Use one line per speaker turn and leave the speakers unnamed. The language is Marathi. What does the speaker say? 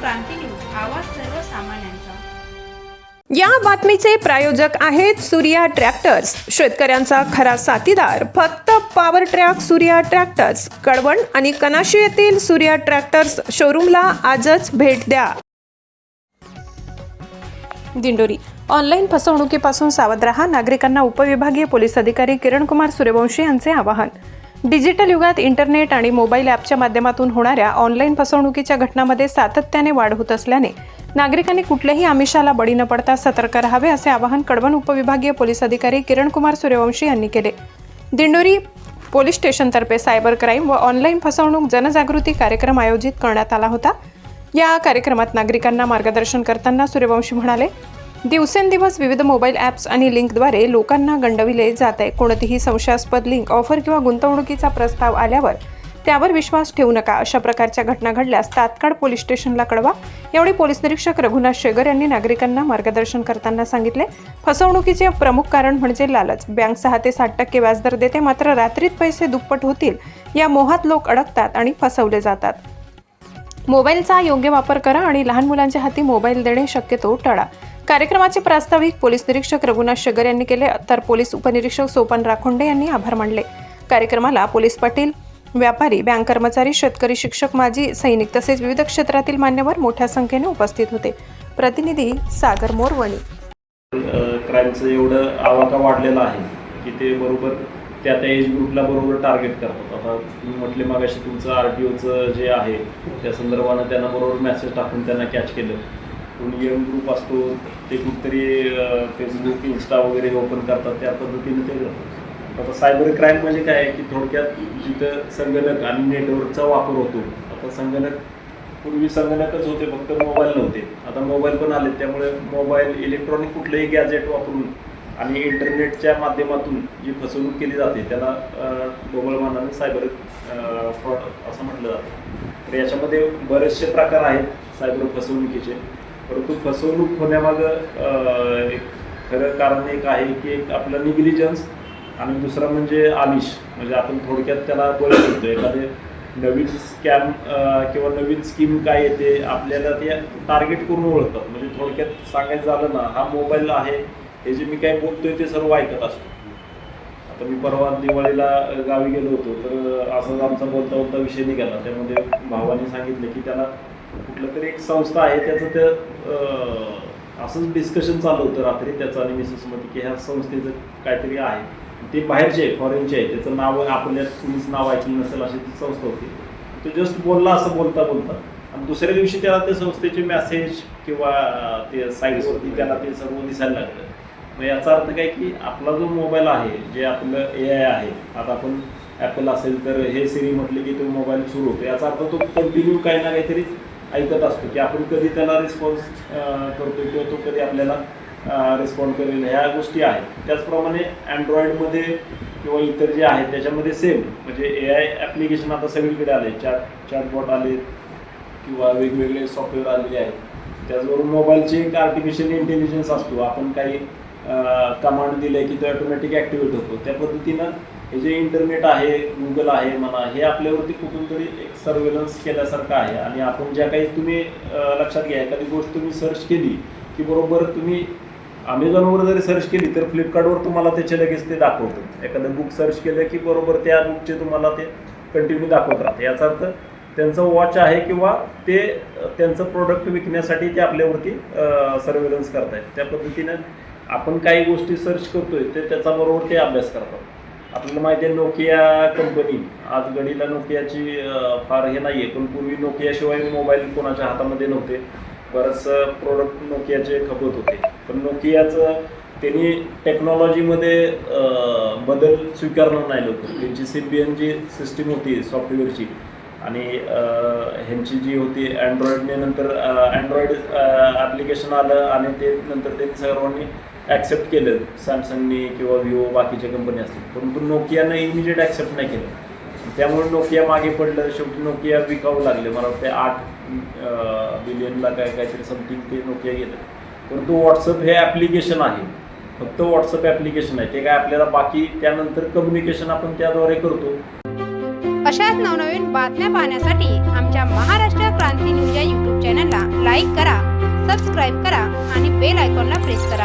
क्रांती न्यूज आवाज सर्वसामान्यांचा.
या बातमीचे प्रायोजक आहेत सूर्या ट्रॅक्टर्स. शेतकऱ्यांचा खरा साथीदार फक्त power track Surya tractors. Kalwan आणि कनाशी येथील सूर्या ट्रॅक्टर्स शोरूमला आजच भेट द्या. दिंडोरी. ऑनलाईन फसवणुकीपासून सावध रहा. नागरिकांना उपविभागीय पोलीस अधिकारी किरणकुमार सूर्यवंशी यांचे आवाहन. डिजिटल युगात इंटरनेट आणि मोबाईल ॲपच्या माध्यमातून होणाऱ्या ऑनलाईन फसवणुकीच्या घटनांमध्ये सातत्याने वाढ होत असल्याने नागरिकांनी कुठल्याही आमिषाला बळी न पडता सतर्क राहावे असे आवाहन कडवण उपविभागीय पोलीस अधिकारी किरणकुमार सूर्यवंशी यांनी केले. दिंडोरी पोलीस स्टेशनतर्फे सायबर क्राईम व ऑनलाईन फसवणूक जनजागृती कार्यक्रम आयोजित करण्यात आला होता. या कार्यक्रमात नागरिकांना मार्गदर्शन करताना सूर्यवंशी म्हणाले दिवसेंदिवस विविध मोबाईल ॲप्स आणि लिंकद्वारे लोकांना गंडविले जात आहे. कोणतीही संशयास्पद लिंक ऑफर किंवा गुंतवणुकीचा प्रस्ताव आल्यावर त्यावर विश्वास ठेवू नका. अशा प्रकारच्या घटना घडल्यास तात्काळ पोलीस स्टेशनला कळवा. यावेळी पोलीस निरीक्षक रघुनाथ शेगर यांनी नागरिकांना मार्गदर्शन करताना सांगितले. फसवणुकीचे प्रमुख कारण म्हणजे लालच. बँक सहा ते साठ टक्के व्याजदर देते मात्र रात्रीत पैसे दुप्पट होतील. या मोहात लोक अडकतात आणि फसवले जातात. मोबाईलचा योग्य वापर करा आणि लहान मुलांच्या हाती मोबाईल देणे शक्यतो टाळा. कार्यक्रमाचे प्रास्ताविक पोलीस निरीक्षक रघुनाथ शगर यांनी केले तर पोलीस उपनिरीक्षक सोपान राखोंडे यांनी आभार मानले. कार्यक्रमाला पोलीस पाटील व्यापारी बँक कर्मचारी शेतकरी शिक्षक माजी सैनिक तसेच विविध क्षेत्रातील मान्यवर मोठ्या संख्येने उपस्थित होते. प्रतिनिधी सागर मोरवणी.
क्राईमचं एवढं आवाका वाढलेला आहे की ते बरोबर त्या त्या एज ग्रुपला बरोबर टार्गेट करतात. आता तुम्ही म्हटले मागाशी तुमचं आर टी ओचं जे आहे त्या संदर्भानं त्यांना बरोबर मेसेज टाकून त्यांना कॅच केलं. कोणी यंग ग्रुप असतो ते कुठतरी फेसबुक इन्स्टा वगैरे ओपन करतात त्या पद्धतीने ते आता सायबर क्राईम म्हणजे काय आहे की थोडक्यात जिथं संगणक आणि नेटवर्कचा वापर होतो आता संगणक पूर्वी संगणकच होते फक्त मोबाईल नव्हते. आता मोबाईल पण आले त्यामुळे मोबाईल इलेक्ट्रॉनिक कुठलंही गॅजेट वापरून आणि इंटरनेटच्या माध्यमातून जी फसवणूक केली जाते त्याला अं, ढोबळ मानाने सायबर फ्रॉड असं म्हटलं जातं. तर याच्यामध्ये बरेचसे प्रकार आहेत सायबर फसवणुकीचे. परंतु फसवणूक होण्यामागं एक खरं कारण एक आहे की एक आपलं निग्लिजन्स आणि दुसरं म्हणजे आमिष. म्हणजे आपण थोडक्यात त्याला बळ करतो एखादे नवीन स्कॅम किंवा नवीन स्कीम काय येते आपल्याला ते टार्गेट करून ओळखतात. म्हणजे थोडक्यात सांगायचं झालं ना हा मोबाईल आहे हे जे मी काय बोलतोय ते सर्व ऐकत असतो. आता मी परवा दिवाळीला गावी गेलो होतो तर असंच आमचा बोलता बोलता विषय निघाला. त्यामध्ये भावाने सांगितलं की त्याला कुठलं तरी एक संस्था आहे त्याचं ते असंच डिस्कशन चालू होतं रात्री त्याचं आणि मिसेसमध्ये की ह्या संस्थेचं काहीतरी आहे. ते बाहेरचे आहे फॉरेनचे आहे. त्याचं नाव आपल्या कुणीच नाव ऐकलं नसेल अशी ती संस्था होती. तो जस्ट बोलला असं बोलता बोलता. आणि दुसऱ्या दिवशी त्याला त्या संस्थेचे मेसेज किंवा ते साईट्सवरती त्याला ते सर्व दिसायला लागलं. मग याचा अर्थ काय की आपला जो मोबाईल आहे जे आपलं ए आय आहे आता आपण ॲपल असेल तर हे सिरी म्हटले की तो मोबाईल सुरू होतो. याचा अर्थ तो कंटिन्यू काही ना काहीतरी ऐकत असतो की आपण कधी त्याला रिस्पॉन्स करतो किंवा तो कधी आपल्याला रिस्पॉन्ड करेल ह्या गोष्टी आहेत. त्याचप्रमाणे अँड्रॉइडमध्ये किंवा इतर जे आहेत त्याच्यामध्ये सेम म्हणजे ए आय ॲप्लिकेशन आता सगळीकडे आले. चॅट चॅटबॉट आले किंवा वेगवेगळे सॉफ्टवेअर आलेले आहेत. त्याचबरोबर मोबाईलचे एक आर्टिफिशियल इंटेलिजन्स असतो. आपण काही कमांड दिले की तो ऑटोमॅटिक ॲक्टिवेट होतो. त्या पद्धतीनं हे जे इंटरनेट आहे गुगल आहे म्हणा हे आपल्यावरती कुठून तरी एक सर्वेलन्स केल्यासारखं आहे. आणि आपण ज्या काही तुम्ही लक्षात घ्या एखादी गोष्ट तुम्ही सर्च केली की बरोबर तुम्ही अमेझॉनवर जरी सर्च केली तर फ्लिपकार्टवर तुम्हाला त्याचे लगेच ते दाखवतं एखादं बुक सर्च केलं की बरोबर त्या बुकचे तुम्हाला ते कंटिन्यू दाखवत राहते. याचा अर्थ त्यांचं वॉच आहे किंवा ते त्यांचं प्रोडक्ट विकण्यासाठी ते आपल्यावरती सर्वेलन्स करत आहेत त्या पद्धतीनं आपण काही गोष्टी सर्च करतोय ते त्याच्याबरोबर ते अभ्यास करतात. आपल्याला माहिती आहे नोकिया कंपनी आज घडीला नोकियाची फार हे नाही आहे पण पूर्वी नोकियाशिवाय मोबाईल कोणाच्या हातामध्ये नव्हते. बरंच प्रोडक्ट नोकियाचे खपत होते. पण नोकियाचं त्यांनी टेक्नॉलॉजीमध्ये बदल स्वीकारणार नाही लोक. त्यांची सिम्बियन जी सिस्टीम होती सॉफ्टवेअरची आणि ह्यांची जी होती अँड्रॉइडने नंतर अँड्रॉइड ॲप्लिकेशन आलं आणि ते नंतर त्यांनी सर्वांनी ॲक्सेप्ट केलं. सॅमसंगने किंवा विवो बाकीच्या कंपनी असतील. परंतु नोकियानं इमिजिएट ॲक्सेप्ट नाही केलं. त्यामुळे नोकिया मागे पडलं. शेवटी नोकिया विकावं लागले. मला वाटतं आठ बिलियनला काय काहीतरी समथिंग ते नोकिया गेलं. परंतु व्हॉट्सअप हे ॲप्लिकेशन आहे. फक्त व्हॉट्सअप ॲप्लिकेशन आहे ते काय आपल्याला बाकी त्यानंतर कम्युनिकेशन आपण त्याद्वारे करतो.
अशाच नवनवीन बातम्या पाहण्यासाठी आमच्या महाराष्ट्र क्रांती न्यूज या यूट्यूब चॅनलला सबस्क्राईब करा आणि बेल आयकॉनला प्रेस करा.